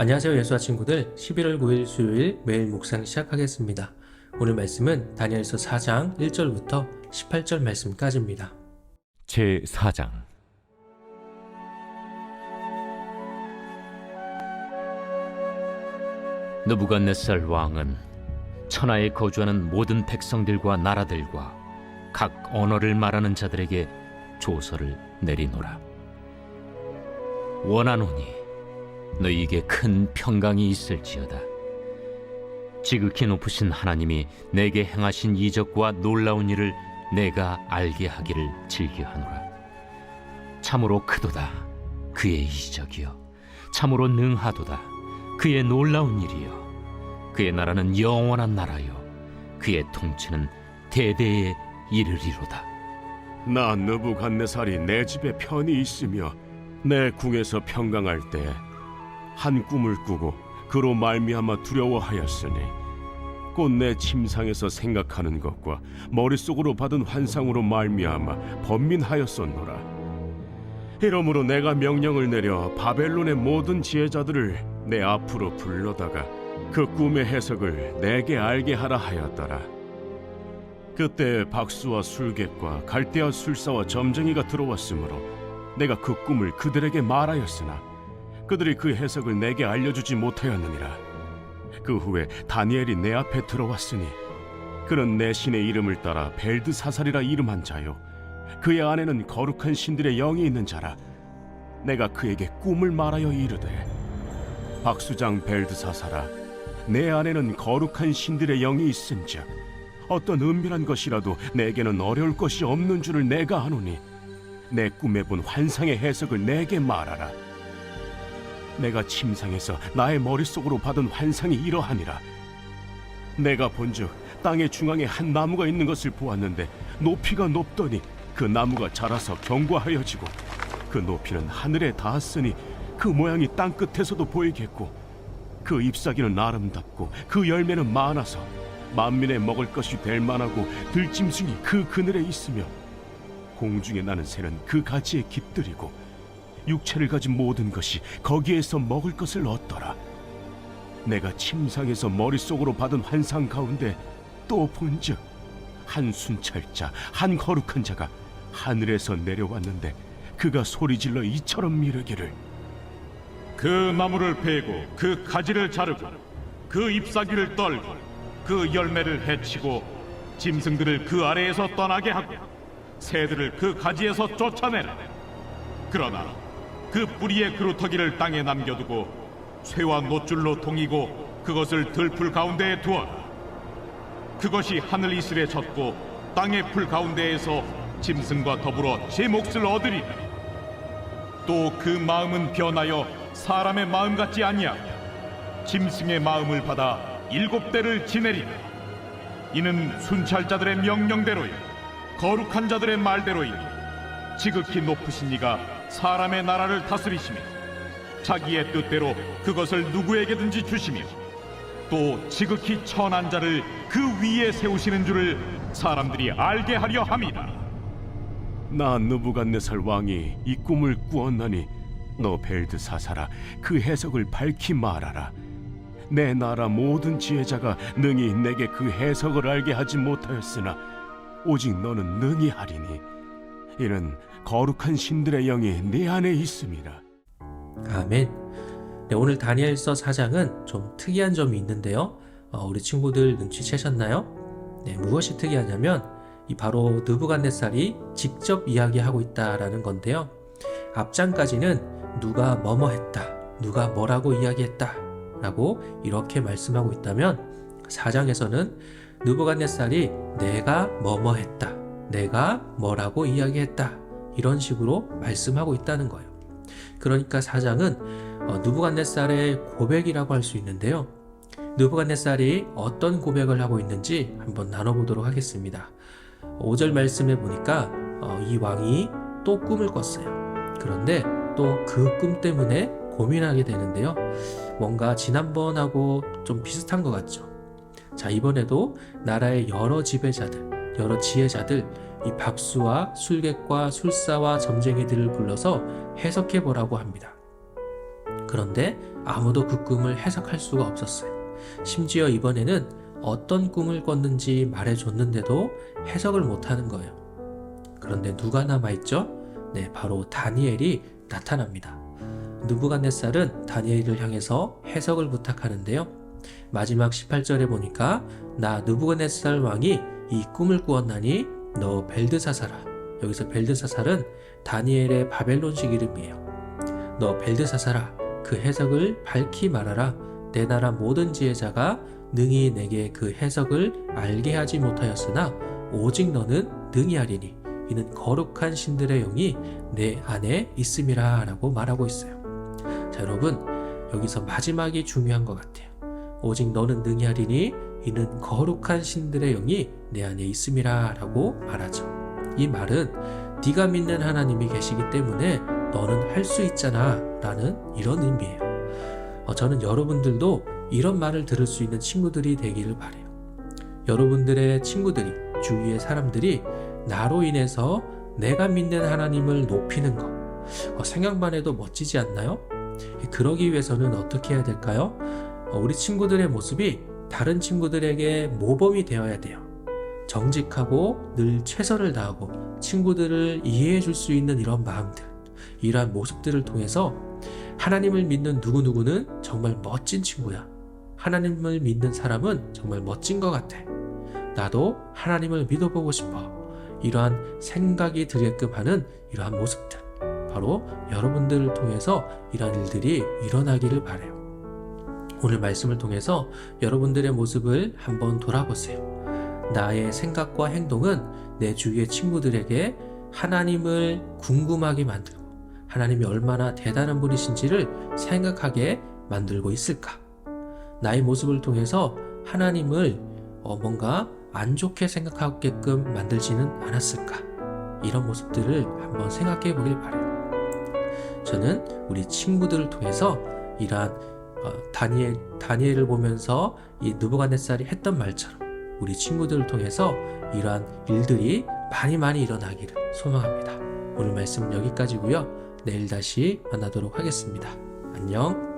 안녕하세요 예수와 친구들 11월 9일 수요일 매일 묵상 시작하겠습니다. 오늘 말씀은 다니엘서 4장 1절부터 18절 말씀까지입니다. 제 4장 느부갓네살 왕은 천하에 거주하는 모든 백성들과 나라들과 각 언어를 말하는 자들에게 조서를 내리노라 원하노니 너희에게 큰 평강이 있을지어다 지극히 높으신 하나님이 내게 행하신 이적과 놀라운 일을 내가 알게 하기를 즐겨하노라. 참으로 크도다 그의 이적이요 참으로 능하도다 그의 놀라운 일이요 그의 나라는 영원한 나라요 그의 통치는 대대에 이르리로다. 나 느부갓네살이 내 집에 편히 있으며 내 궁에서 평강할 때 한 꿈을 꾸고 그로 말미암아 두려워하였으니 곧내 침상에서 생각하는 것과 머릿속으로 받은 환상으로 말미암아 번민하였었노라. 이러므로 내가 명령을 내려 바벨론의 모든 지혜자들을 내 앞으로 불러다가 그 꿈의 해석을 내게 알게 하라 하였더라. 그때 박수와 술객과 갈대아 술사와 점쟁이가 들어왔으므로 내가 그 꿈을 그들에게 말하였으나 그들이 그 해석을 내게 알려주지 못하였느니라. 그 후에 다니엘이 내 앞에 들어왔으니 그는 내 신의 이름을 따라 벨드사살이라 이름한 자요. 그의 안에는 거룩한 신들의 영이 있는 자라. 내가 그에게 꿈을 말하여 이르되 박수장 벨드사살아 내 안에는 거룩한 신들의 영이 있은즉 어떤 은밀한 것이라도 내게는 어려울 것이 없는 줄을 내가 아노니 내 꿈에 본 환상의 해석을 내게 말하라. 내가 침상에서 나의 머릿속으로 받은 환상이 이러하니라. 내가 본즉 땅의 중앙에 한 나무가 있는 것을 보았는데 높이가 높더니 그 나무가 자라서 견고하여지고 그 높이는 하늘에 닿았으니 그 모양이 땅 끝에서도 보이겠고 그 잎사귀는 아름답고 그 열매는 많아서 만민의 먹을 것이 될 만하고 들짐승이 그 그늘에 있으며 공중에 나는 새는 그 가지에 깃들이고 육체를 가진 모든 것이 거기에서 먹을 것을 얻더라. 내가 침상에서 머릿속으로 받은 환상 가운데 또 본즉 한 순찰자 한 거룩한 자가 하늘에서 내려왔는데 그가 소리질러 이처럼 미르기를. 그 나무를 베고 그 가지를 자르고 그 잎사귀를 떨고 그 열매를 해치고 짐승들을 그 아래에서 떠나게 하고 새들을 그 가지에서 쫓아내라. 그러나 그 뿌리의 그루터기를 땅에 남겨두고 쇠와 노줄로 동이고 그것을 들풀 가운데에 두어라 그것이 하늘 이슬에 젖고 땅의 풀 가운데에서 짐승과 더불어 제 몫을 얻으리라 또 그 마음은 변하여 사람의 마음 같지 아니하고 짐승의 마음을 받아 일곱 대를 지내리라 이는 순찰자들의 명령대로요 거룩한 자들의 말대로이니 지극히 높으신 이가 사람의 나라를 다스리시며 자기의 뜻대로 그것을 누구에게든지 주시며 또 지극히 천한 자를 그 위에 세우시는 줄을 사람들이 알게 하려 함이다. 나 느부갓네살 왕이 이 꿈을 꾸었나니 너 벨드 사사라 그 해석을 밝히 말하라 내 나라 모든 지혜자가 능히 내게 그 해석을 알게 하지 못하였으나 오직 너는 능히 하리니 이는 거룩한 신들의 영이 네 안에 있음이라 아멘. 네, 오늘 다니엘서 4장은 좀 특이한 점이 있는데요. 어, 우리 친구들 눈치채셨나요? 네, 무엇이 특이하냐면 이 바로 느부갓네살이 직접 이야기하고 있다라는 건데요. 앞장까지는 누가 뭐뭐 했다, 누가 뭐라고 이야기했다 라고 이렇게 말씀하고 있다면 4장에서는 느부갓네살이 내가 뭐뭐 했다, 내가 뭐라고 이야기했다 이런 식으로 말씀하고 있다는 거예요. 그러니까 4장은 어, 느부갓네살의 고백이라고 할 수 있는데요. 느부갓네살이 어떤 고백을 하고 있는지 한번 나눠보도록 하겠습니다. 5절 말씀에 보니까 어, 이 왕이 또 꿈을 꿨어요. 그런데 또 그 꿈 때문에 고민하게 되는데요. 뭔가 지난번하고 좀 비슷한 것 같죠. 자, 이번에도 나라의 여러 지배자들, 여러 지혜자들, 이 박수와 술객과 술사와 점쟁이들을 불러서 해석해 보라고 합니다. 그런데 아무도 그 꿈을 해석할 수가 없었어요. 심지어 이번에는 어떤 꿈을 꿨는지 말해줬는데도 해석을 못하는 거예요. 그런데 누가 남아있죠? 네, 바로 다니엘이 나타납니다. 느부갓네살은 다니엘을 향해서 해석을 부탁하는데요. 마지막 18절에 보니까 나 느부갓네살 왕이 이 꿈을 꾸었나니 너 벨드사사라. 여기서 벨드사살은 다니엘의 바벨론식 이름이에요. 너 벨드사사라. 그 해석을 밝히 말하라. 내 나라 모든 지혜자가 능히 내게 그 해석을 알게 하지 못하였으나 오직 너는 능히 하리니 이는 거룩한 신들의 영이 내 안에 있음이라 라고 말하고 있어요. 자, 여러분, 여기서 마지막이 중요한 것 같아요. 오직 너는 능히 하리니 이는 거룩한 신들의 영이 내 안에 있음이라 라고 말하죠. 이 말은 네가 믿는 하나님이 계시기 때문에 너는 할 수 있잖아 라는 이런 의미예요. 어, 저는 여러분들도 이런 말을 들을 수 있는 친구들이 되기를 바래요. 여러분들의 친구들이 주위의 사람들이 나로 인해서 내가 믿는 하나님을 높이는 것 어, 생각만 해도 멋지지 않나요? 그러기 위해서는 어떻게 해야 될까요? 어, 우리 친구들의 모습이 다른 친구들에게 모범이 되어야 돼요. 정직하고 늘 최선을 다하고 친구들을 이해해 줄 수 있는 이런 마음들, 이러한 모습들을 통해서 하나님을 믿는 누구누구는 정말 멋진 친구야. 하나님을 믿는 사람은 정말 멋진 것 같아. 나도 하나님을 믿어보고 싶어. 이러한 생각이 들게끔 하는 이러한 모습들. 바로 여러분들을 통해서 이러한 일들이 일어나기를 바래요. 오늘 말씀을 통해서 여러분들의 모습을 한번 돌아보세요. 나의 생각과 행동은 내 주위의 친구들에게 하나님을 궁금하게 만들고 하나님이 얼마나 대단한 분이신지를 생각하게 만들고 있을까? 나의 모습을 통해서 하나님을 어, 뭔가 안 좋게 생각하게끔 만들지는 않았을까? 이런 모습들을 한번 생각해 보길 바래요. 저는 우리 친구들을 통해서 이러한 어, 다니엘, 다니엘을 보면서 이 느부갓네살이 했던 말처럼 우리 친구들을 통해서 이러한 일들이 많이 많이 일어나기를 소망합니다. 오늘 말씀은 여기까지고요. 내일 다시 만나도록 하겠습니다. 안녕.